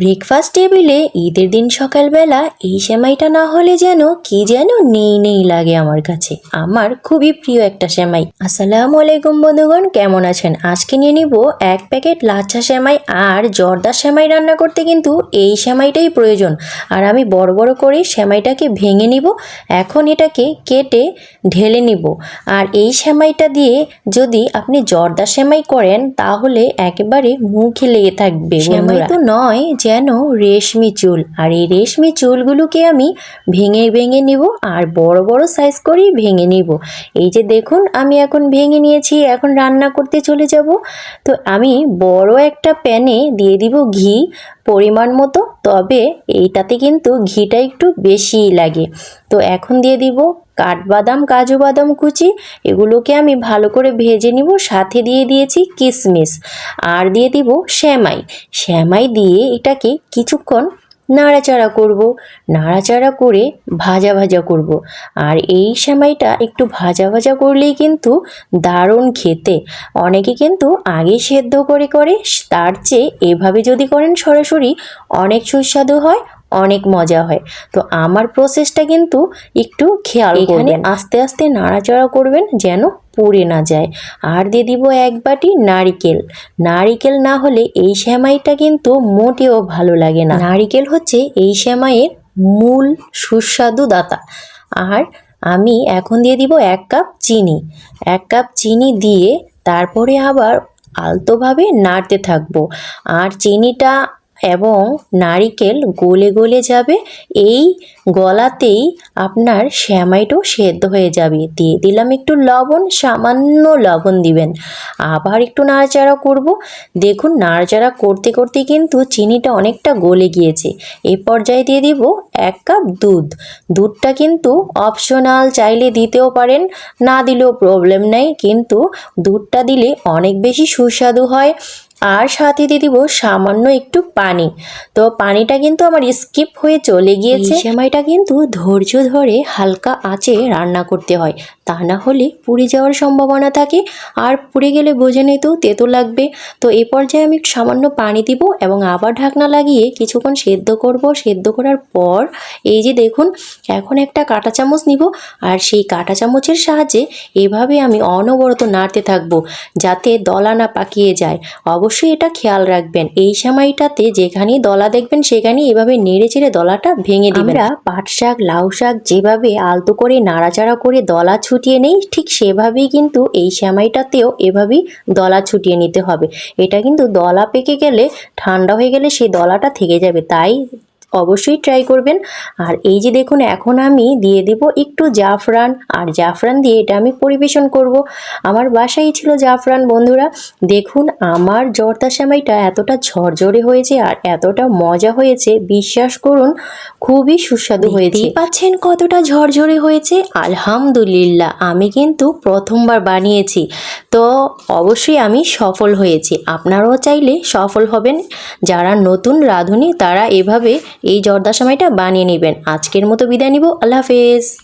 Breakfast টেবিলে ঈদের দিন সকালবেলা এই সেমাইটা না হলে যেন কি যেন নেই নেই লাগে আমার কাছে। আমার খুবই প্রিয় একটা সেমাই। আসসালামু আলাইকুম বন্ধুগণ, কেমন আছেন? আজকে নিয়ে নিব এক প্যাকেট লাচ্ছা সেমাই আর জর্দা সেমাই রান্না করতে কিন্তু এই সেমাইটাই প্রয়োজন। আর আমি বড় বড় করে সেমাইটাকে ভেঙে নিব, এখন এটাকে কেটে ঢেলে নিব। আর এই সেমাইটা দিয়ে যদি আপনি জর্দা সেমাই করেন, তাহলে একেবারে মুখে লেগে থাকবে সেমাই তো নয় যেন রেশমি চুল। আর এই রেশমি চুলগুলোকে আমি ভেঙে ভেঙে নিব আর বড় বড় সাইজ করেই ভেঙে নিব। এই যে দেখুন, আমি এখন ভেঙে নিয়েছি, এখন রান্না করতে চলে যাব। তো আমি বড় একটা প্যানে দিয়ে দিব ঘি পরিমাণ মতো, তবে এইটাতে কিন্তু ঘিটা একটু বেশিই লাগে। তো এখন দিয়ে দিব কাঠবাদাম কাজু বাদাম কুচি, এগুলোকে আমি ভালো করে ভেজে নিব। সাথে দিয়ে দিয়েছি কিশমিশ আর দিয়ে দিব শ্যামাই। শ্যামাই দিয়ে এটাকে কিছুক্ষণ নাড়াচাড়া করব। নাড়াচাড়া করে ভাজা ভাজা করব। আর এই সেমাইটা একটু ভাজা ভাজা করলেই কিন্তু দারুণ খেতে। অনেকে কিন্তু আগে সেদ্ধ করে করে, তার চেয়ে এভাবে যদি করেন সরাসরি অনেক সুস্বাদু হয়। অনেক মজা হয়। তো আমার প্রসেসটা কিন্তু একটু খেয়াল এখানে আস্তে আস্তে নাড়াচাড়া করবেন যেন পুড়ে না যায়। আর দিয়ে দিব এক বাটি নারিকেল। নারিকেল না হলে এই সেমাইটা কিন্তু মোটেও ভালো লাগে না। নারিকেল হচ্ছে এই সেমাইয়ের মূল সুস্বাদু দাতা। আর আমি এখন দিয়ে দিব এক কাপ চিনি। এক কাপ চিনি দিয়ে তারপরে আবার আলতোভাবে নাড়তে থাকব। আর চিনিটা এবং নারিকেল গলে গলে যাবে। এই গলাতেই আপনার শ্যামাইটাও সেদ্ধ হয়ে যাবে। দিয়ে দিলাম একটু লবণ, সামান্য লবণ দিবেন। আবার একটু নাড়াচাড়া করব। দেখুন, নাড়াচাড়া করতে করতে কিন্তু চিনিটা অনেকটা গলে গিয়েছে। এই পর্যায়ে দিয়ে দিব এক কাপ দুধ। দুধটা কিন্তু অপশনাল, চাইলে দিতেও পারেন, না দিলেও প্রবলেম নেই। কিন্তু দুধটা দিলে অনেক বেশি সুস্বাদু হয়। আর সাথে দিয়ে দিব সামান্য একটু পানি। তো পানিটা কিন্তু আমার স্কিপ হয়ে চলে গিয়েছে। সেমাইটা কিন্তু ধৈর্য ধরে হালকা আঁচে রান্না করতে হয়। তা না হলে পুড়ে যাওয়ার সম্ভাবনা থাকে। আর পুড়ে গেলে বোঝে নিত তেতো লাগবে। তো এ পর্যায়ে আমি সামান্য পানি দিব এবং আবার ঢাকনা লাগিয়ে কিছুক্ষণ সেদ্ধ করব। সেদ্ধ করার পর এই যে দেখুন এখন একটা কাঁটা চামচ নিব। আর সেই কাঁটা চামচের সাহায্যে এভাবে আমি অনবরত নাড়তে থাকব যাতে দলা না পাকিয়ে যায়। অবশ্যই এটা খেয়াল রাখবেন। এই সময়টাতে যেখানেই দলা দেখবেন, সেখানেই এভাবে নেড়ে চেড়ে দলাটা ভেঙে দিবেন। আমরা পাট শাক, লাউ শাক যেভাবে আলতো করে, নাড়াচাড়া করে দলা ছুটিয়ে নেই, ঠিক সেভাবেই কিন্তু এই সময়টাতেও এভাবেই দলা ছুটিয়ে নিতে হবে। এটা কিন্তু দলা পেকে গেলে, ঠান্ডা হয়ে গেলে সেই দলাটা থেকে যাবে। তাই অবশ্যই ট্রাই করবেন। আর এই যে দেখুন এখন আমি দিয়ে দিব একটু জাফরান। আর জাফরান দিয়ে এটা আমি পরিবেশন করব। আমার বাসায় ছিল জাফরান বন্ধুরা। দেখুন আমার জর্দা সেমাইটা এতটা ঝরঝরে হয়েছে আর এতটা মজা হয়েছে। বিশ্বাস করুন খুবই সুস্বাদু হয়েছে। পাচ্ছেন কতটা ঝরঝরে হয়েছে। আলহামদুলিল্লাহ আমি কিন্তু প্রথমবার বানিয়েছি। তো অবশ্যই আমি সফল হয়েছি। আপনারাও চাইলে সফল হবেন। যারা নতুন রাঁধুনি তারা এভাবে এই জর্দা সময়টা বানিয়ে নেবেন। আজকের মতো বিদায় নিব। আল্লাহ হাফেজ।